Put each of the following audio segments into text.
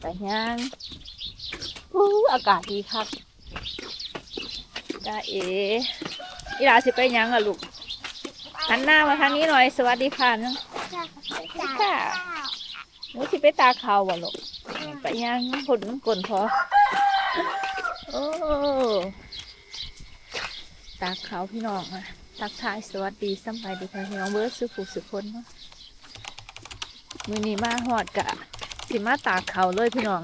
แต่ย่างอู้อากาศดีครับจ้าเอ๋อีหลาสิไปยังอะลูกหันหน้ามาทางนี้หน่อย สวัสดีค่ะน้องค่ะหนูสิไปตาเขาวบ่ลูกไปยังผลกลนพอโอ้ตาเขาพี่น้องอะทักทายสวัสดีสบายดีค่ะพี่น้องเบิร์ดสุขุสุคนเนาะมือนี้มาหอดกะ สิมาตากเขาเลยพี่น้อง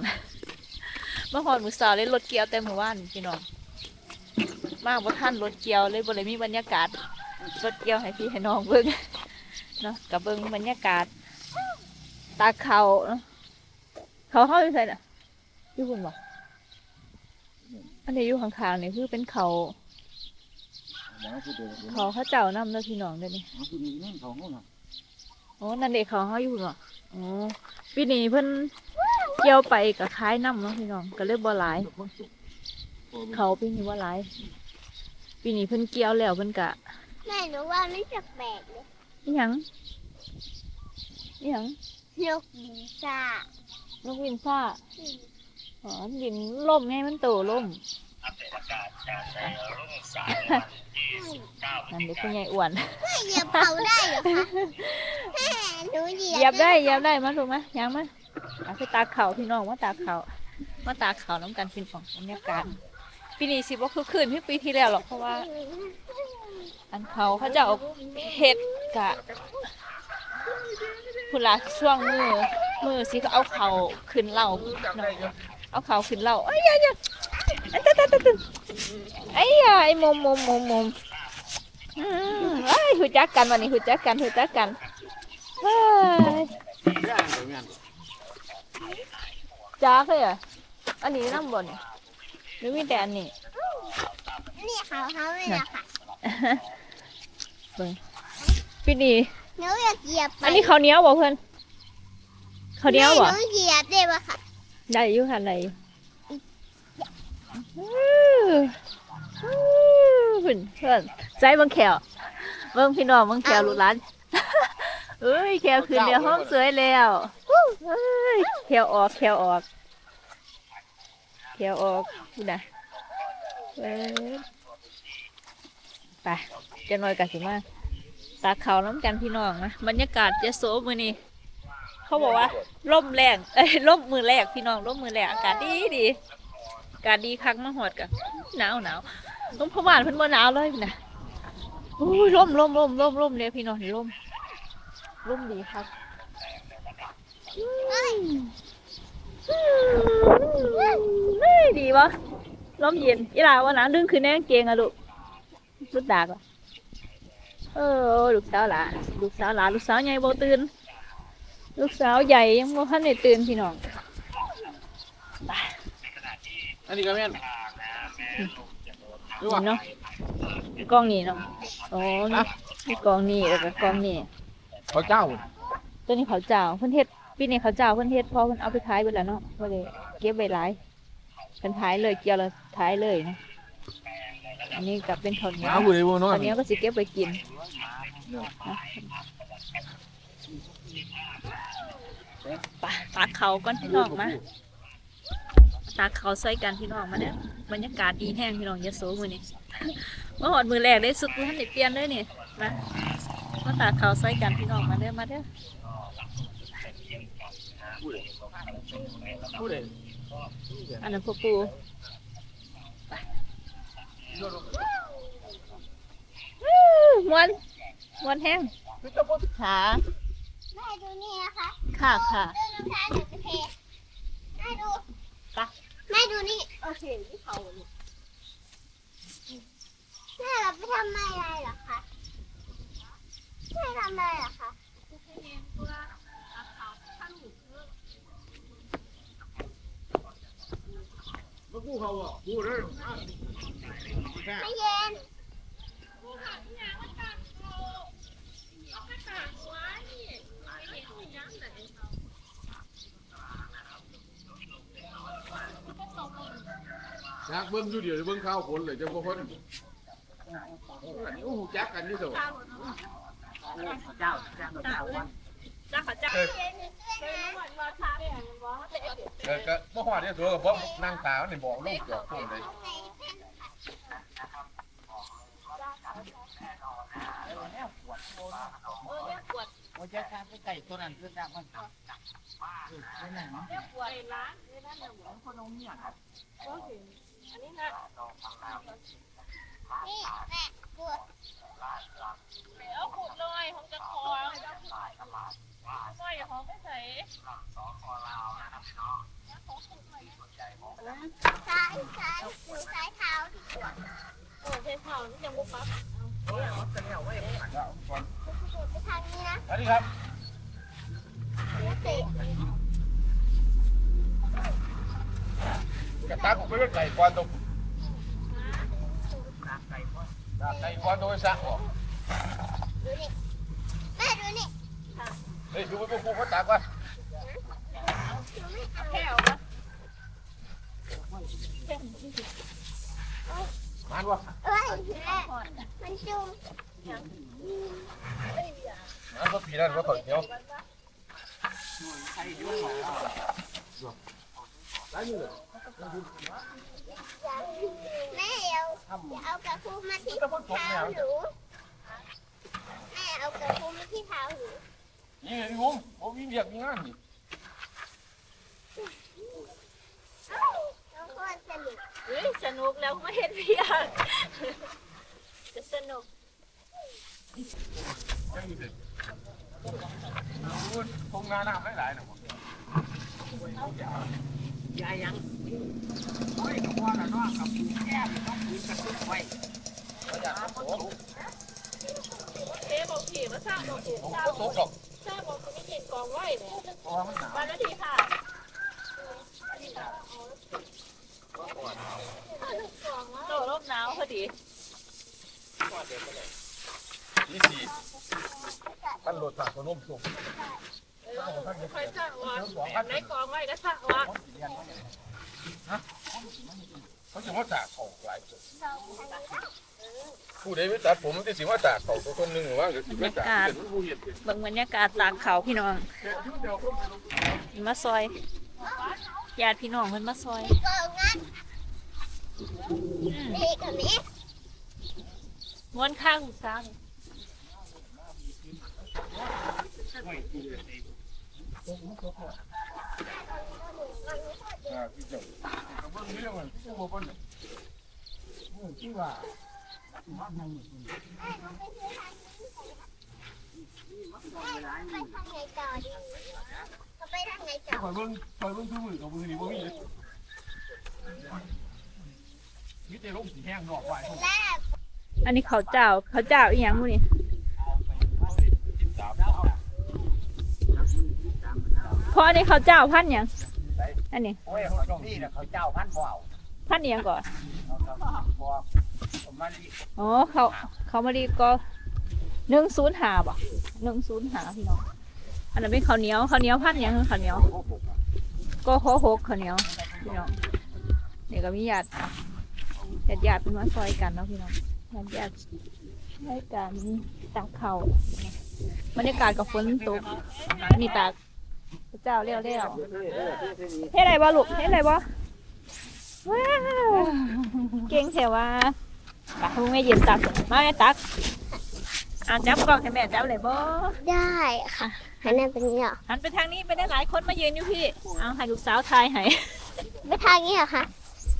มาหอดมือสาวเลยรถเกียวเต็มหมู่บ้านพี่น้อง มากบ่ท่านรถเกียวเลยบ่เลยมีบรรยากาศรถเกียวให้พี่ให้น้องเบิ่งเนาะกับเบิ่งบรรยากาศ ตากเขาเนาะเขาเข้าอยู่ไสน่ะอยู่พุ่นบ่อันนี้อยู่ข้างๆนี่คือเป็นเขาหมอผู้เดียวเขาเขาเจ้านำเด้อพี่น้องเด้อนี่หม อผู้นี้นั่นเขาเขาน่ะโอ้นั่นเด็กเขาเขาอยู่เนาะอ๋อปีนี้เพิ่นเกี่ยวไปกับคล้ายน้ำเนาะพี่น้องก็เลยบ่หลาย เขาปีนี้ว่าหลายปีนี้เพิ่นเกี่ยวแล้วเพิ่นกะแม่หนูว่าไม่แปลกๆเลยอิหยังอิหยังนกบินซ่านกวินซ่าอ๋อบินล่มไงมันโตล่ม นั่นเด็กผู้ใหญ่อ้วนไม่เหยียบเขาได้เหรอคะแม่หนูเหยีเหยียบได้เหยียบได้มาถูกไหมยังมาเอาไปตากเขาพี่น้องมาตากเขามาตากเขาน้ำกันเป็นของบรรยากาศปีนี้สิบ่คือคืนพี่ปีที่แล้วหรอกเพราะว่า อันเขาเขาจะเอาเห็ดกะพุละช่วงมือมือสิก็เอาเขาขึ้นเหล่าหน่อยเอาเขาขึ้นเหล่าไอ้ยายาไอ้ตะตะตะตะ ไอ้ยาไอ้มุมมุมมุมมุมอืมไอ้ยหูจักกันวันนี้หูจักกันหูจักกันเฮ้ยย่างไปแม่นจ้าเคยอะอันนี้น้ำบนยหรือมีแต่อันนี้นี่เขาเขาไม่ละค่ะปีนี้หนูอยากเหยียบไปอันนี้เขาวเหนี้ยวบ่เพื่อนเขาวเหนี้ยวบ่แม่หนูเหยียบได้ปะค่ะได้อยู่ค่ะได้อยู่ เพื่อนเพื่อนใจบังแขวเบิ่งพี่น้องเบิ่งแขวลูกหลานเอ้ยแขวขึ้นเดี๋ยวห้องสวยแล้วเอ้ยแขวออกแขวออกแขวออกดูนะเอ้ยไปจะน้อยกันสิมาตาเขาน้ำกันพี่น้องนะบรรยากาศจะโสมือนี้เขาบอกว่าร่มแรงเอ้ยร่มมือแรกพี่น้องร่มมือแรกอากาศดีดี กาศดีคักมาหอดกับหนาวหนาวต้องพะบานเพิ่นบ่หนาวเลยนะโอ้ยร่มร่มร่มร่มร่มเลยพี่น้องนี่ร่มร่มดีครับเฮ้ยดีวะร่มเย็นอีหลาว่าหนาวดึงขึ้นแน่งเกงอะลูกรุดดากอะเออลูกสาวหลาลูกสาวหลาลูกสาวใหญ่บ่ตื่นลูกสาวใหญ่ยังบ่ทันได้ตื่นพี่น้อง อั นนี้ก็แม่นดูว่านี่เนาะกล้องนี่เนาะอ๋อนี่มีกล้องนี่แล้วก็กล้องนี่เขาเจ้าตัวนี้เขาวเจ้าเพิ่นเฮ็ดปีนี้เขาวเจ้าเพิ่นเฮ็ดพอเพิ่นเอาไปขายเบิดแล้วเนาะบ่ได้เก็บไว้หลายเพิ่นขายเลยเกี่ยวแล้วขายเลยนะอันนี้ก็เป็นข้าวเหนีหยวมาผู้ใดบ่นอข้าวนเหนียวก็สิเก็บไว้กินนะไปตากเขาก่อนพี่น้องมา ตากเขาใส่กันพี่น้องมาเนี่ยบรรยากาศดีแห้งพี่น้องอยาโซมือนี่มาหอดมือแรกได้สุดมือท่านได้เปลี่ยนเลยนี่มามาตากเขาใส่กันพี่น้องมาเด้อมาเด้อผู้ใดอันนั้นพวกปูไปอื้อมวนมวนแห้งขาแม่ดูนี่นะคะ ค่ะค่ะ ดูน้ำตาลหนูจะเทแม่ดู ไป แม่ดู นี่โอเคที่เขาเนี่ยแม่เราไปทำอะไรเหรอคะแม่ทำอะไรเหรอคะบ่ผู้เขาอะผู้เด้อไม่เย็น อยากเบิ่งอยู่เดียวเบิ่งข้าวฝนเลยจะบ่พ้นอันนี้โอ้โหจักกันนี่โตเจ้าค่ะเจ้าเออก็บ่ฮอดเด้อตัวก็บ่นั่งตานี่บอกลูกจอกต้นเลยโอ้ยข้าไปไก่ตัวนั้นคือดักมันเออไปไหนเนาะ นี่แม่ดูเอาขุดเลยของจะคอไม่ของไม่ใส่ซ้ายซ้ายดูซ้ายเท้าดิโอ้ใช้เท้านี่ยังบุกปั๊บไปทางนี้นะสวัสดีครับแล้วสิกระตักไปไก่ก่อนตรงไก่พ่อไก่อนโดยซะออกดูนี่แม่ดูนี่เฮ้ยดูไปพวกเขาตักก่อนดูไม่เอาแค่เอาปะ มันวะเอ้ยแม่มันจุ่มมันก็ปีนั่นว่าเขาเดียวไก่ด้วยหรอได้อยู่เลย แม่เอาเอากระพุ้มาที่เท้าหนูแม่เอากระพุ้มาที่เท้าหนูนี่ไงงงผมมีเบียกมีงานนี่น้องโคตรสนุกเฮ้ยสนุกแล้วไม่เห็นเพียงจะสนุกยังอยู่เด็กคงงานน้ำหลายๆนะ ยายยังโอ้ยกับพ่อละน้องกับปู่แก้มต้องปืนกระตุ้นไว้เทบอกผีมาสร้างบอกผีสร้างก็ตกหรอกสร้างบอกไม่เห็นกองไว้เนี่ยเพราะว่ามันหนาววันนาทีค่ะโตรบหนาวพอดีที่สี่ท่านหลดฝากขนมส่ง คอยสร้าว่าแบบไหนกองไว้ก็สร้างว่าเขาจะว่าตากเขาหลายคนผู้ใดไม่ตัดผมมันจะสิว่าตากเขาตัวคนหนึ่งหรือว่าจะสิว่าตากเป็นผู้เห็นเบิ่งบรรยากาศตากเขาพี่น้องมาซอยญาติพี่น้องเพิ่นมาซอยงอนนี่กับนี้ม้วนข้างหูซ้างนี้มันผู้บ่ปนที่ว่า ไปทางไหนต่อดีเขาไปทางไหนต่อคอยเบิ่งคอยเบิ่งทุกมือกับมือนี่บ่มีเลยมีแต่ลมสีแห้งดอกไว้แรกอันนี้เขาวเจ้าเขาวเจ้าอีหยังมื้อ นี่พออันนี้เขาวเจ้าพันหยังอันนี้โอ้ยนี่นะเขาเจ้าพันบ่าวพันอีหยังก่อนบอกผมมาลีอ๋อเขาเขามาดีก็หนึ่งศูนย์หาบ่หนึ่งศูนย์หาพี่น้องอันนั้นเป็นข้าวเหนียวข้าวเหนียวพันหยังคือข้าวเหนียวก็ขอหกข้าวเหนียวพี่น้องนี่ก็มีญาติญาติญาติเป็นมาซอยกันเนาะพี่น้องญาติญาติซอยกันตากเขาวบรรยากาศกับฝนตกนี่ตากพระ เจ้าเลี้ยวเลี้ยวเฮ็ดอะไรบ่ลูกเฮ็ดอะไรบ่ว้าวเก่งแถวว่าตักลุงแม่เย็นตักมาแม่ตักอ่าจับกล้องให้แม่จับเลยบ่ได้ค่ะหันหน้าเป็นนี้เหรอหันไปทางนี้ไปได้หลายคนมายืนอยู่พี่เอาให้ลูกสาวทายให้ไปทางนี้เหรอคะ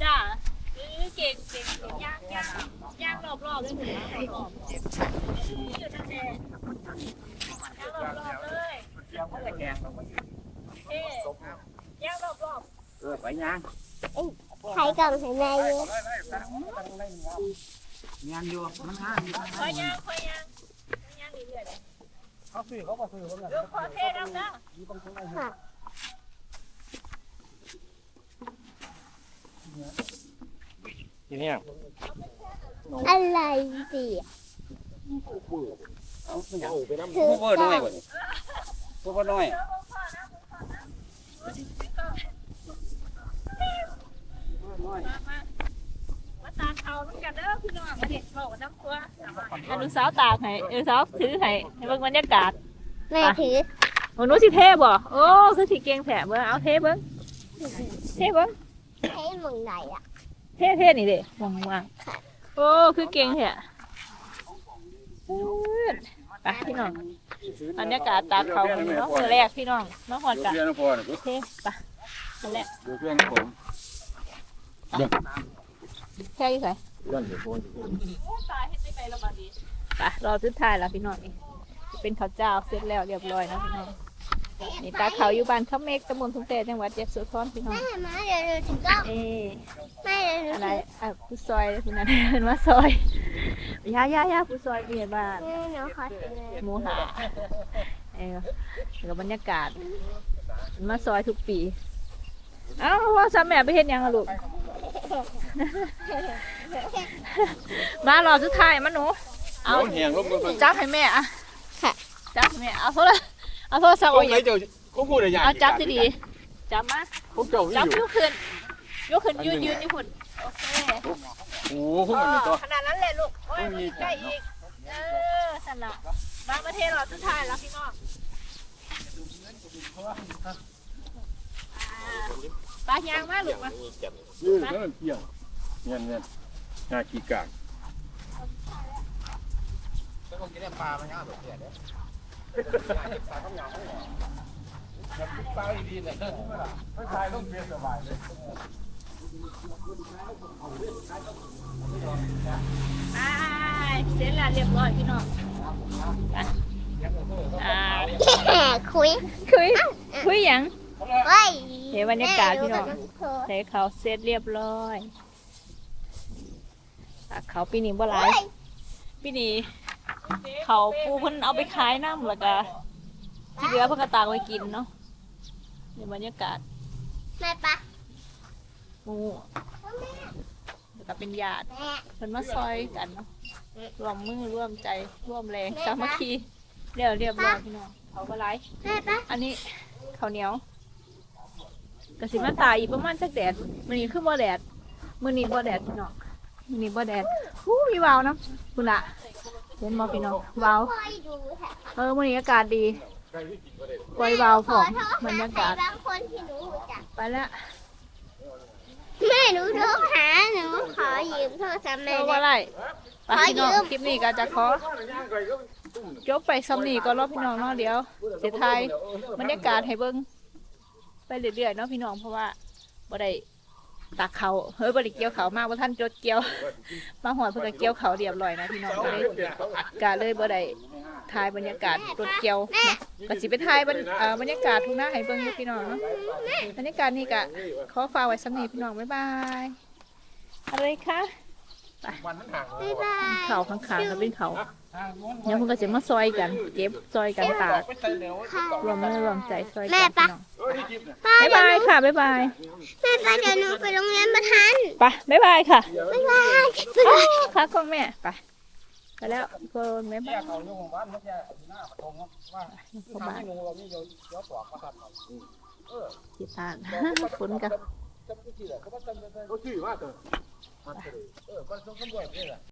จ้าเออเก่งเก่งเก่งย่างย่างย่างรอบรอบๆเลยหนูนะรอบๆอยู่นั่นแหละย่างรอบรอบๆเลย เจ้าก็แกงเราไม่เท่ย่างรอบรอบเออไปยังใครกล่องให้แม่อยู่งานอยู่มันห้ามีๆคอยย่างคอยย่างคอยย่างเรื่อยๆเลยเขาซื้อเขาก็ซื้อเขาเลยเดี๋ยวขอเท่ดำนะทีนี้อะไรสิเอาไปน้ำคือผู้เบอร์น้อยกว่านี้ผู้เบอร์น้อย มาตากเอาน้ำกันเด้อพี่น้องมาเด็ดเข้าน้ำตัวให้ลูกสาวตากให้ลูกสาวถือให้ให้เบิ่งบรรยากาศแม่ถือโอ้หนูสิเท่บ่โอ้คือสิเก่งแผลเบิ่งเอาเท่เบิ่งเท่เบิ้งให้มึงไหนอะเท่เท่นี่เด้วางวางโอ้คือเก่งแท้ปื๊ดไปพี่น้อง บรรยากาศตากเขาวันนี้เนาะมื้อแรกพี่น้องมาหอดดูกะเพื่อนนะพ่อเนี่ยเท่ไปนั่นแหละดูเพื่อนผมแค่อยี่ไสเพื่อนเดี๋ยวพ่อไปรอสุดท้ายแล้วพี่น้องนี่เป็นข้าวเจ้าเสร็จแล้วเรียบร้อยนะพี่น้อง นี่ตาเขาอยู่บ้านข้าเมกตำบลทุ่งแต่จังหวัดยะโสธรพี่น้องแม่มาเดี๋ยวเราถึงก็เอ๊ะแม่เดี๋ยวอะไรเราอะผู้ซอยคุณนั้นเห็นว่าซอยยายายาผู้ซอยเมียบ้านถึงหนูขอซื้อเลยหมูหาเออแล้วก็บรรยากาศมาซอยทุกปีเอ้าว่าซ้ำแม่ไปเห็นยังอะลูกมารอบสุดท้ายมาหนูเอาเอาแหงลบมือเพิ่งจับให้แม่อะจับให้แม่เอาโทร เอาโทรศัพท์ตรเอางอไหนย่างเจ้าเขาพูดอะไรอย่างเอาจับดีๆจับมาพวกเจ้าที่จับอยู่ยกขึ้นยกขึ้นยืนยืนนี่คุณโอเคโอ้โหพวกมันเนี่ยตัวขนาดนั้นเลยลูกโอ้ยไม่มีใกล้อีกเออสันละบางประเทศเราสุดท้ายแล้วพี่น้องปลายางมากลูกมายืดแล้วมันเปรี้ยวเงี้ยเงี้ยงาขี้กากแล้วก็กินได้ปลามันง่ายแบบเนี้ยเด้อ ปลาต้องยาวไม่หรอปลาดีๆเลยไม่ใช่ต้องเปลี่ยนสบายเลยไปเสร็จแล้วเรียบร้อยพี่น้องไปอ่าคุยคุยคุยหยังเฮ้ยเดี๋ยวบรรยากาศพี่น้องใส่เขาวเสร็จเรียบร้อยตักเขาปีนี้บ่หลายปีนี้ เขาปูเพิ่นเอาไปขายน้ำแล้วก็ที่เหลือเพิ่นก็ตากไว้กินเนาะในบรรยากาศแม่ปะหมูแล้วก็เป็นญาติแม่เพิ่นมาซอยกันเนาะร่วมมือร่วมใจร่วมแรงสามัคคีเดี๋ยวเรียบร้อยพี่น้องเขาก็ไลฟ์แม่ปะอันนี้ข้าวเหนียวกระสิมาตายอีกประมาณสักแดดมื้อนี้คือบ่แดดมื้อนี้บ่แดดพี่น้องมื้อนี้บ่แดดฮู้มีวาวเนาะคุณล่ะ เห็นบ่พี่น้องวาวคอยดูแถเออมื้อนี้อากาศดีปล่อยวาวพร้อมบรรยากาศบางคนที่หนูรู้จักไปแล้วแม่หนูโทรหาหนูขอยืมโทรศัพท์เอแม่อได้ ว่าไรไปพี่น้องคลิปนี้ก็จะขอ จบไปซ้ำนี่ก็รอบพี่น้องเนาะเดี๋ยวเสียไทยบรรยากาศให้เบิ่งไปเรื่อยๆเนาะพี่น้องเพราะว่าบ่ได้ ตักเขาเฮ้ยบ่ได้เกี่ยวเขามากบ่ทันจดเกี่ยว มาหอดเพิ่นก็เกี่ยวเขาเรียบร้อยนะพี่น้องก็เลยกาเลยบ่ได้ถ่ายบรรยากาศรถเกี่ยวเนาะก็สิไปถ่ายบรรเอ่อบรรยากาศทุ่งนาให้เบิ่งอยู่พี่น้องเนาะบรรยากาศนี่ก็ขอฝากไว้ซ้ำนี่พี่น้องบ๊ายบายอะไรคะวันมันห่างบ๊ายบายเขาข้างๆก็เป็นเขาห่างนู้นเดี๋ยวเพิ่นก็จะมาซอยกัน เก็บซอยกันตากไปใส่เดี๋ยวรวมมือรวมใจช่วยกันพี่น้อง เออนี่จิ๊บเนี่ยป้าบ๊ายบายค่ะบ๊ายบายแม่ป้าเดี๋ยวหนูไปโรงเรียนประทันไปบ๊ายบายค่ะบ๊ายบายบ๊ายบาย ค่ะคุณแม่ไปไปแล้วคุณแม่แยบ้ากเขาอยู่หมู่บ้านมันจะหน้าประตงว่าพ่อทางบ้านที่งูเรานี่เยอะเยอะปอกมาทำเออที่บ้านฝนกับ จำที่ที่แหละเขาว่าจำเป็นเขาชื่อว่าเถอะเออก็ต้องด้วยนี่แหละ